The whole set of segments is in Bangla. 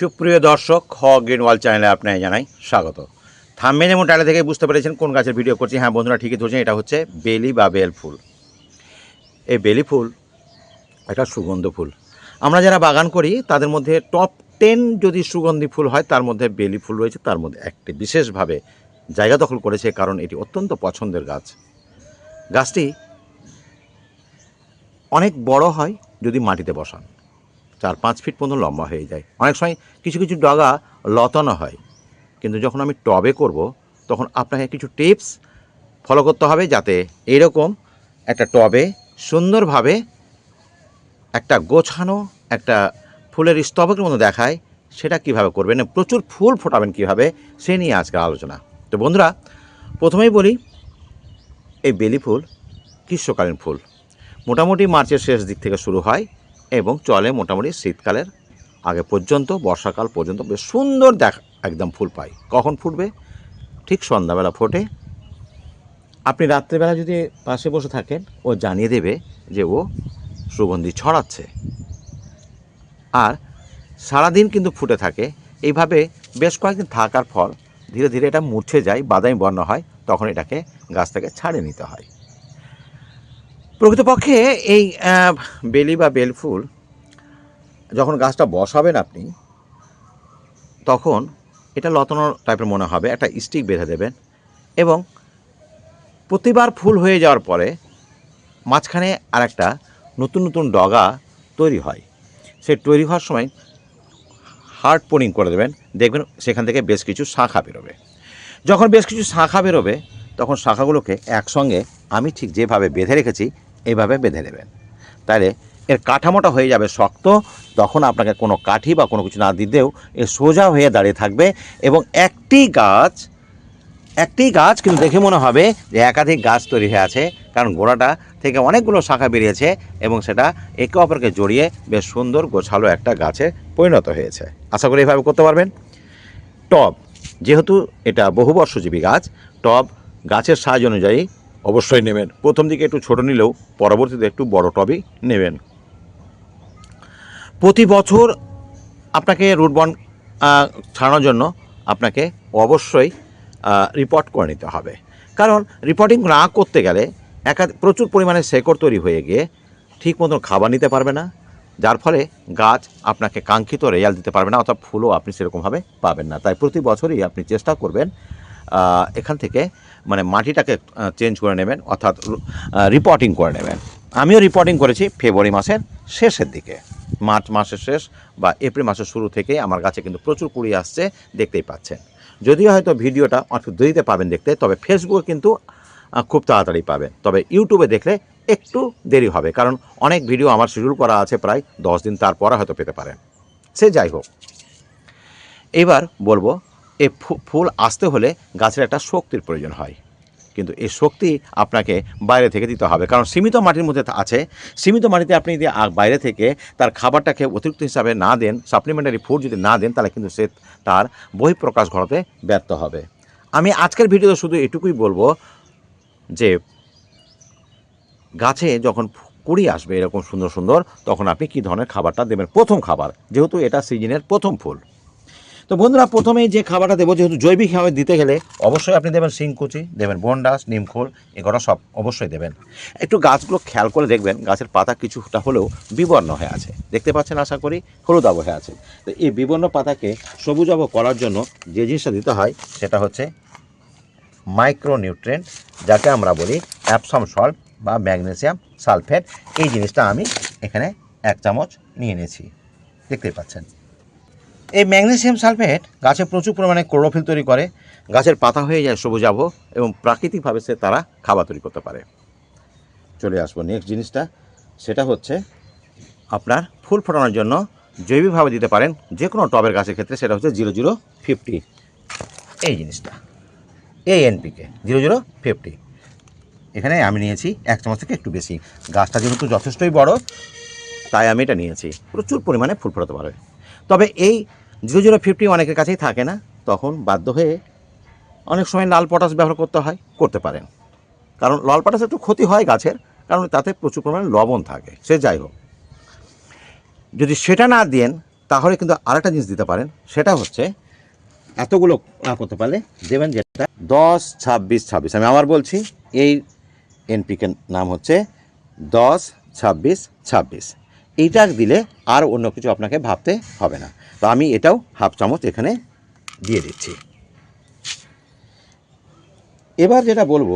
সুপ্রিয় দর্শক হ গ্রিন ওয়াল চ্যানেলে আপনাকে জানাই স্বাগত। থাম্বেন এবং টাইলে থেকে বুঝতে পেরেছেন কোন গাছের ভিডিও করছি। হ্যাঁ বন্ধুরা ঠিকই ধরছেন, এটা হচ্ছে বেলি বা বেল ফুল। এই বেলি ফুল একটা সুগন্ধ ফুল। আমরা যারা বাগান করি, তাদের মধ্যে টপ টেন যদি সুগন্ধি ফুল হয়, তার মধ্যে বেলি ফুল রয়েছে, তার মধ্যে একটি বিশেষভাবে জায়গা দখল করেছে, কারণ এটি অত্যন্ত পছন্দের গাছ। গাছটি অনেক বড় হয় যদি মাটিতে বসান। চার, পাঁচ ফিট পর্যন্ত লম্বা হয়ে যায়। অনেক সময় কিছু কিছু ডগা লতানো হয়। কিন্তু যখন আমি টবে করব, তখন আপনাকে কিছু টিপস ফলো করতে হবে যাতে এরকম একটা টবে সুন্দরভাবে একটা গোছানো, একটা ফুলের স্তবকের মতো দেখায়, সেটা কীভাবে করবেন প্রচুর ফুল ফোটাবেন কীভাবে, সে নিয়ে আজকে আলোচনা। তো বন্ধুরা, প্রথমেই বলি, এই বেলি ফুল, গ্রীষ্মকালীন ফুল। মোটামুটি মার্চের শেষ দিক থেকে শুরু হয়। এবং চলে মোটামুটি শীতকালের আগে পর্যন্ত, বর্ষাকাল পর্যন্ত বেশ সুন্দর দেখ, একদম ফুল পাই। কখন ফুটবে? ঠিক সন্ধ্যাবেলা ফোটে। আপনি রাত্রেবেলা যদি পাশে বসে থাকেন, ও জানিয়ে দেবে যে ও সুগন্ধি ছড়াচ্ছে। আর সারাদিন কিন্তু ফুটে থাকে। এইভাবে বেশ কয়েকদিন থাকার ফল ধীরে ধীরে এটা মুছে যায়, বাদামি বর্ণ হয়, তখন এটাকে গাছ থেকে ছাড়িয়ে নিতে হয়। প্রকৃতপক্ষে এই বেলি বা বেলফুল যখন গাছটা বসাবেন আপনি, তখন এটা লতানো টাইপের মনে হবে, একটা স্টিক বেঁধে দেবেন এবং প্রতিবার ফুল হয়ে যাওয়ার পরে মাঝখানে আর একটা নতুন নতুন ডগা তৈরি হয়। সে তৈরি হওয়ার সময় হার্ড পোনিং করে দেবেন, দেখবেন সেখান থেকে বেশ কিছু শাখা বেরোবে। যখন বেশ কিছু শাখা বেরোবে, তখন শাখাগুলোকে একসঙ্গে আমি ঠিক যেভাবে বেঁধে রেখেছি এইভাবে বেঁধে নেবেন। তাহলে এর কাঠামোটা হয়ে যাবে শক্ত, তখন আপনাকে কোনো কাঠি বা কোনো কিছু না দিতেও এ সোজা হয়ে দাঁড়িয়ে থাকবে এবং একটি গাছ একটি গাছ কিন্তু দেখে মনে হবে যে একাধিক গাছ তৈরি হয়ে আছে, কারণ গোড়াটা থেকে অনেকগুলো শাখা বেরিয়েছে এবং সেটা একে অপরকে জড়িয়ে বেশ সুন্দর গোছালো একটা গাছে পরিণত হয়েছে। আশা করি এভাবে করতে পারবেন। টব, যেহেতু এটা বহুবর্ষজীবী গাছ, টব গাছের সাইজ অনুযায়ী অবশ্যই নেবেন। প্রথম দিকে একটু ছোট নিলেও পরবর্তীতে একটু বড় টবই নেবেন। প্রতি বছর আপনাকে রুটবন আহ, ছাড়ানোর জন্য আপনাকে অবশ্যই রিপোর্ট করে নিতে হবে। কারণ রিপোর্টিং না করতে গেলে একা প্রচুর পরিমাণে শেকড় তৈরি হয়ে গিয়ে ঠিক মতন খাবার নিতে পারবে না। যার ফলে গাছ আপনাকে কাঙ্ক্ষিত রেজাল্ট দিতে পারবে না অর্থাৎ ফুলও আপনি সেরকমভাবে পাবেন না। তাই প্রতি বছরই আপনি চেষ্টা করবেন এখান থেকে মানে মাটিটাকে চেঞ্জ করে নেবেন, অর্থাৎ রিপোর্টিং করে নেবেন। আমিও রিপোর্টিং করেছি ফেব্রুয়ারি মাসের শেষের দিকে। মার্চ মাসের শেষ বা এপ্রিল মাসের শুরু থেকে আমার কাছে কিন্তু প্রচুর কুড়ি আসছে, দেখতেই পাচ্ছেন। যদিও হয়তো ভিডিওটা একটু দেরিতে পাবেন দেখতে, তবে ফেসবুকে কিন্তু খুব তাড়াতাড়ি পাবেন। তবে ইউটিউবে দেখলে একটু দেরি হবে, কারণ অনেক ভিডিও আমার শিডিউল করা আছে প্রায় দশ দিন তারপরে হয়তো পেতে পারেন। সে যাই হোক। এবার বলব ফু- ফুল আসতে হলে গাছের একটা শক্তির প্রয়োজন হয়। কিন্তু এই শক্তি আপনাকে বাইরে থেকে দিতে হবে। কারণ সীমিত মাটির মধ্যে আছে। সীমিত মাটিতে আপনি যদি বাইরে থেকে তার খাবারটাকে অতিরিক্ত হিসাবে না দেন সাপ্লিমেন্টারি ফুড যদি না দেন, তাহলে কিন্তু সে তার বহিঃপ্রকাশ ঘটাতে ব্যর্থ হবে। আমি আজকের ভিডিওতে শুধু এটুকুই বলব যে, গাছে যখন কুড়ি আসবে এরকম সুন্দর সুন্দর, তখন আপনি কী ধরনের খাবারটা দেবেন? প্রথম খাবার, যেহেতু এটা সিজনের প্রথম ফুল। তো বন্ধুরা, প্রথমেই যে খাবারটা দেবো, যেহেতু জৈবিক খাবার দিতে গেলে অবশ্যই আপনি দেবেন শিংকুচি, দেবেন বন্ডাস, নিমখোল, এগুলো সব অবশ্যই দেবেন। একটু গাছগুলো খেয়াল করে দেখবেন, গাছের পাতা কিছুটা হলেও বিবর্ণ হয়ে আছে। দেখতে পাচ্ছেন, আশা করি হলুদ হয়ে আছে। তো এই বিবর্ণ পাতাকে সবুজ আবহ করার জন্য যে জিনিসটা দিতে হয়, সেটা হচ্ছে মাইক্রোনিউট্রেন্ট যাকে আমরা বলি অ্যাপসাম সল্ট বা ম্যাগনেসিয়াম সালফেট এই জিনিসটা আমি এখানে এক চামচ নিয়ে নিয়েছি। দেখতেই পাচ্ছেন। এই ম্যাগনেসিয়াম সালফেট গাছে প্রচুর পরিমাণে ক্লোরোফিল তৈরি করে, গাছের পাতা হয়ে যায় সবুজ আবহ এবং প্রাকৃতিকভাবে সে তারা খাবার তৈরি করতে পারে। চলে আসব নেক্সট জিনিসটা, সেটা হচ্ছে আপনার ফুল ফোটানোর জন্য জৈবিকভাবে দিতে পারেন যে কোনো টবের গাছের ক্ষেত্রে, সেটা হচ্ছে জিরো জিরো ফিফটি। এই জিনিসটা এই এনপিকে জিরো জিরো ফিফটি। এখানে আমি নিয়েছি এক চামচ থেকে একটু বেশি। গাছটা যেহেতু যথেষ্টই বড়, তাই আমি এটা নিয়েছি। প্রচুর পরিমাণে ফুল ফোটাতে পারবে। তবে এই জিরো জিরো ফিফটি অনেকের কাছেই থাকে না, তখন বাধ্য হয়ে অনেক সময় লাল পটাশ ব্যবহার করতে হয়, করতে পারেন। কারণ লাল পটাশ একটু ক্ষতি হয় গাছের, কারণ তাতে প্রচুর পরিমাণে লবণ থাকে, সে যাই হোক। যদি সেটা না দেন, তাহলে কিন্তু আরেকটা জিনিস দিতে পারেন, সেটা হচ্ছে এতগুলো না করতে পারলে দেবেন যেটা দশ, ছাব্বিশ ছাব্বিশ। আমি আবার বলছি, এই এনপিকে নাম হচ্ছে দশ, ছাব্বিশ ছাব্বিশ। এইটা দিলে আর অন্য কিছু আপনাকে ভাবতে হবে না। তো আমি এটাও হাফ চামচ এখানে দিয়ে দিচ্ছি। এবার যেটা বলব,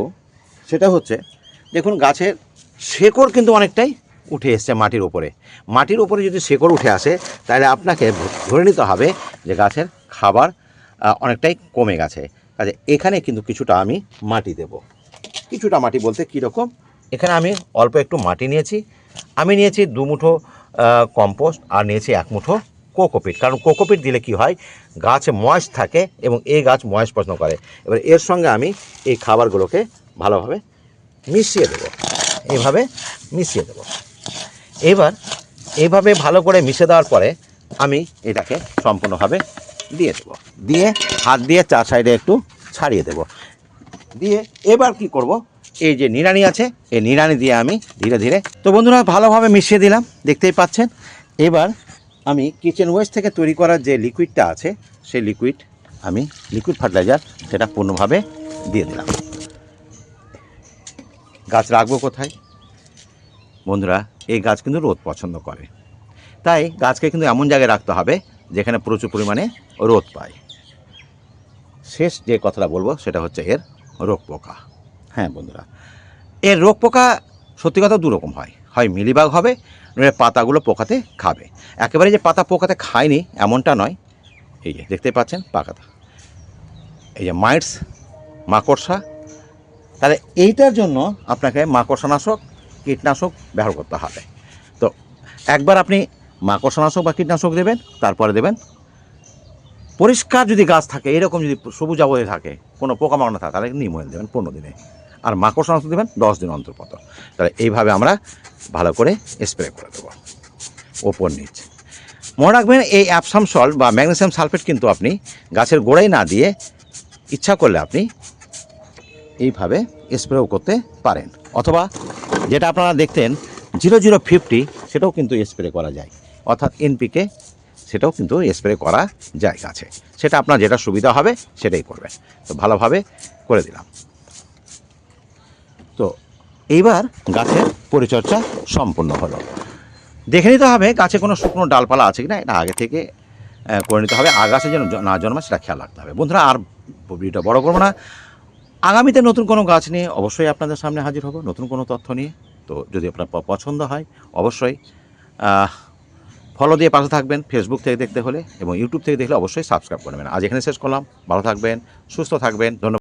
সেটা হচ্ছে, দেখুন গাছের শেকড় কিন্তু অনেকটাই উঠে এসছে মাটির ওপরে মাটির ওপরে যদি শেকড় উঠে আসে, তাহলে আপনাকে ধরে নিতে হবে যে গাছের খাবার অনেকটাই কমে গেছে। কাজে এখানে কিন্তু কিছুটা আমি মাটি দেব। কিছুটা মাটি বলতে কীরকম? এখানে আমি অল্প একটু মাটি নিয়েছি। আমি নিয়েছি দু মুঠো কম্পোস্ট আর নিয়েছি এক মুঠো কোকোপিট কারণ কোকোপিট দিলে কি হয়, গাছে ময়েস থাকে এবং এই গাছ ময়েস পছন্দ করে। এবার এর সঙ্গে আমি এই খাবারগুলোকে ভালোভাবে মিশিয়ে দেবো। এইভাবে মিশিয়ে দেবো। এবার এইভাবে ভালো করে মিশে দেওয়ার পরে আমি এটাকে সম্পূর্ণভাবে দিয়ে দেবো। দিয়ে হাত দিয়ে চার সাইডে একটু ছাড়িয়ে দেবো। দিয়ে এবার কি করব এই যে নিড়ানি আছে, এই নিড়ানি দিয়ে আমি ধীরে ধীরে, তো বন্ধুরা ভালোভাবে মিশিয়ে দিলাম, দেখতেই পাচ্ছেন। এবার আমি কিচেন ওয়েস্ট থেকে তৈরি করার যে লিকুইডটা আছে, সেই লিকুইড আমি লিকুইড ফার্টিলাইজার সেটা পূর্ণভাবে দিয়ে দিলাম। গাছ রাখব কোথায়? বন্ধুরা, এই গাছ কিন্তু রোদ পছন্দ করে। তাই গাছকে কিন্তু এমন জায়গায় রাখতে হবে যেখানে প্রচুর পরিমাণে রোদ পায়। শেষ যে কথাটা বলব, সেটা হচ্ছে এর রোগ পোকা। হ্যাঁ বন্ধুরা। এর রোগ পোকা সত্যি কথা দুরকম হয়। হয় মিলিবাগ হবে পাতাগুলো পোকাতে খাবে। একেবারে যে পাতা পোকাতে খায়নি, এমনটা নয়। এই যে, দেখতে পাচ্ছেন পাকাতা এই যে মাইটস, মাকড়সা, তাহলে এইটার জন্য আপনাকে মাকড়সানাশক, কীটনাশক ব্যবহার করতে হবে। তো একবার আপনি মাকড়সানাশক বা কীটনাশক দেবেন, তারপরে দেবেন। পরিষ্কার যদি গাছ থাকে, এরকম যদি সবুজ আবহে থাকে, কোনো পোকামাকড় না থাকে, তাহলে নিম অয়েল দেবেন পনেরো দিনে। আর মাকড়সানাশক দেবেন দশ দিন অন্তর পর। তাহলে এইভাবে আমরা ভালো করে স্প্রে করে দেবো। ওপর নিচ। মনে রাখবেন এই অ্যাপসাম সল্ট বা ম্যাগনেসিয়াম সালফেট কিন্তু আপনি গাছের গোড়ায় না দিয়ে ইচ্ছা করলে আপনি এইভাবে স্প্রেও করতে পারেন। অথবা যেটা আপনারা দেখতেন জিরো জিরো ফিফটি সেটাও কিন্তু স্প্রে করা যায়। অর্থাৎ এনপিকে সেটাও কিন্তু স্প্রে করা যায় গাছে। সেটা আপনার যেটা সুবিধা হবে সেটাই করবেন। তো ভালোভাবে করে দিলাম। তো এইবার গাছের পরিচর্যা সম্পূর্ণ হলো। দেখে নিতে হবে গাছে কোনো শুকনো ডালপালা আছে কি না এটা আগে থেকে করে নিতে হবে। আগাছে যেন না জন্মায় সেটা খেয়াল রাখতে হবে। বন্ধুরা, আর ভিডিওটা বড় করব না। আগামীতে নতুন কোনো গাছ নিয়ে অবশ্যই আপনাদের সামনে হাজির হব, নতুন কোনো তথ্য নিয়ে। তো যদি আপনার পছন্দ হয়, অবশ্যই ফলো দিয়ে পাশে থাকবেন ফেসবুক থেকে দেখতে হলে এবং ইউটিউব থেকে দেখলে অবশ্যই সাবস্ক্রাইব করবেন আজ এখানে শেষ করলাম। ভালো থাকবেন, সুস্থ থাকবেন। ধন্যবাদ।